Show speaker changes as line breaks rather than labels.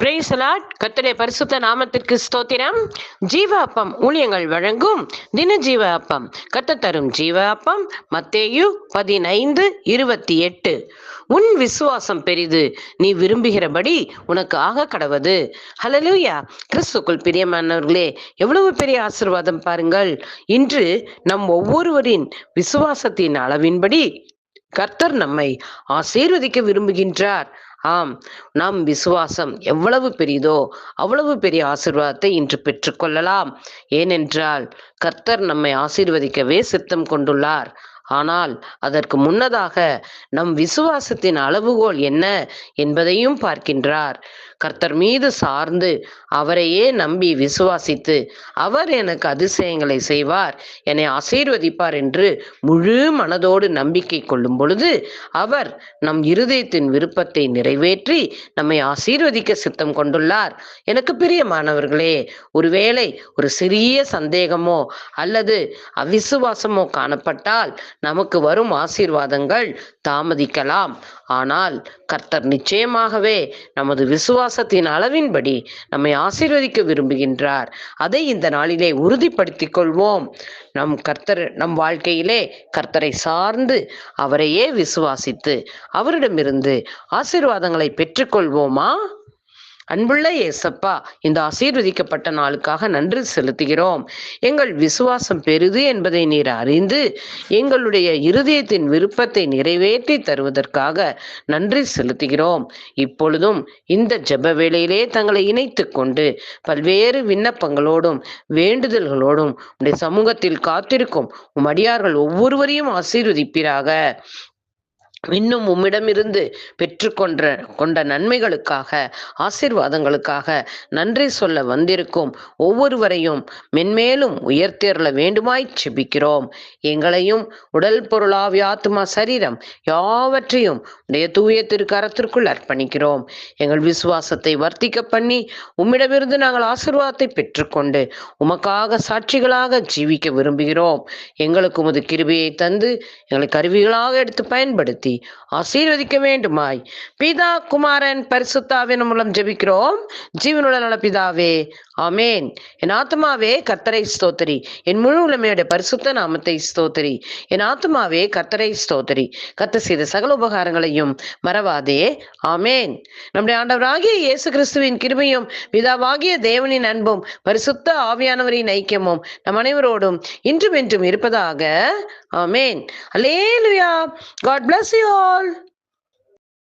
பிரேசலாட் கத்தடைய பரிசுத்த நாமத்திற்கு ஸ்தோத்திரம். ஜீவ அப்பம் ஊழியங்கள் வழங்கும் தின ஜீவ அப்பம் கத்த தரும் ஜீவ அப்பம் மத்தேயு பதினைந்து இருபத்தி எட்டு. உன் விசுவாசம் பெரிது. நீ விரும்புகிறபடி உனக்கு ஆக கடவது ஹலலூயா கிறிஸ்துக்குள் பிரியமானவர்களே எவ்வளவு பெரிய ஆசிர்வாதம் பாருங்கள். இன்று நம் ஒவ்வொருவரின் விசுவாசத்தின் அளவின்படி கர்த்தர் நம்மை ஆசீர்வதிக்க விரும்புகின்றார். ஆம் நம் விசுவாசம் எவ்வளவு பெரியதோ அவ்வளவு பெரிய ஆசிர்வாதத்தை இன்று பெற்றுக்கொள்ளலாம். ஏனென்றால் கர்த்தர் நம்மை ஆசீர்வதிக்கவே சித்தம் கொண்டுள்ளார். ஆனால் அதற்கு முன்னதாக நம் விசுவாசத்தின் அளவுகோல் என்ன என்பதையும் பார்க்கின்றார். கர்த்தர் மீது சார்ந்து அவரையே நம்பி விசுவாசித்து அவர் எனக்கு அதிசயங்களை செய்வார். என்னை ஆசீர்வதிப்பார் என்று முழு மனதோடு நம்பிக்கை கொள்ளும் பொழுது அவர் நம் இருதயத்தின் விருப்பத்தை நிறைவேற்றி நம்மை ஆசீர்வதிக்க சித்தம் கொண்டுள்ளார். எனக்கு பிரியமானவர்களே ஒருவேளை ஒரு சிறிய சந்தேகமோ அல்லது அவிசுவாசமோ காணப்பட்டால் நமக்கு வரும் ஆசீர்வாதங்கள் தாமதிக்கலாம். ஆனால் கர்த்தர் நிச்சயமாகவே நமது விசுவாசத்தின் அளவின்படி நம்மை ஆசீர்வதிக்க விரும்புகின்றார். அதை இந்த நாளிலே உறுதிப்படுத்திக் கொள்வோம். நம் கர்த்தர் நம் வாழ்க்கையிலே கர்த்தரை சார்ந்து அவரையே விசுவாசித்து அவரிடமிருந்து ஆசீர்வாதங்களை பெற்றுக்கொள்வோமா அன்புள்ள ஏசப்பா இந்த ஆசீர்வதிக்கப்பட்ட நாளுக்காக நன்றி செலுத்துகிறோம். எங்கள் விசுவாசம் பெரிது என்பதை நீர் அறிந்து எங்களுடைய இருதயத்தின் விருப்பத்தை நிறைவேற்றி தருவதற்காக நன்றி செலுத்துகிறோம். இப்பொழுதும் இந்த ஜெப வேளையிலே தங்களை இணைத்து கொண்டு பல்வேறு விண்ணப்பங்களோடும் வேண்டுதல்களோடும் உடைய சமூகத்தில் காத்திருக்கும் உம் அடியார்கள் ஒவ்வொருவரையும் ஆசீர்வதிப்பீராக. இன்னும் உம்மிடமிருந்து பெற்றுக்கொண்ட கொண்ட நன்மைகளுக்காக ஆசீர்வாதங்களுக்காக நன்றி சொல்ல வந்திருக்கும் ஒவ்வொருவரையும் மென்மேலும் உயர்த்தேறல வேண்டுமாய் செபிக்கிறோம். எங்களையும் உடல் பொருளாவி ஆத்மா சரீரம் யாவற்றையும் உடைய தூய திருக்கரத்திற்குள் அர்ப்பணிக்கிறோம். எங்கள் விசுவாசத்தை வர்த்திக்க பண்ணி உம்மிடமிருந்து நாங்கள் ஆசிர்வாதத்தை பெற்றுக்கொண்டு உமக்காக சாட்சிகளாக ஜீவிக்க விரும்புகிறோம். எங்களுக்கு உமது கிருபியை தந்து எங்களை கருவிகளாக எடுத்து பயன்படுத்தி ஆசீர்வதிக்க வேண்டுமாய் பிதா குமாரன் பரிசுத்தாவின் மூலம் ஜெபிக்கிறோம். ஜீவனுள்ள நல பிதாவே ஆமேன். என் ஆத்மாவே கத்தரை ஸ்தோத்திரி. என் முழு உலமையுடைய பரிசுத்த நாமத்தை ஸ்தோத்திரி. என் ஆத்மாவே கத்தரை ஸ்தோத்திரி. கத்த செய்த சகல உபகாரங்களையும் மறவாதே. ஆமேன். நம்முடைய ஆண்டவராகிய இயேசு கிறிஸ்துவின் கிருமையும் பிதாவாகிய தேவனின் அன்பும் பரிசுத்த ஆவியானவரின் ஐக்கியமும் நம் அனைவரோடும் இன்றும் என்றும் இருப்பதாக. ஆமேன். Alleluia God bless you. All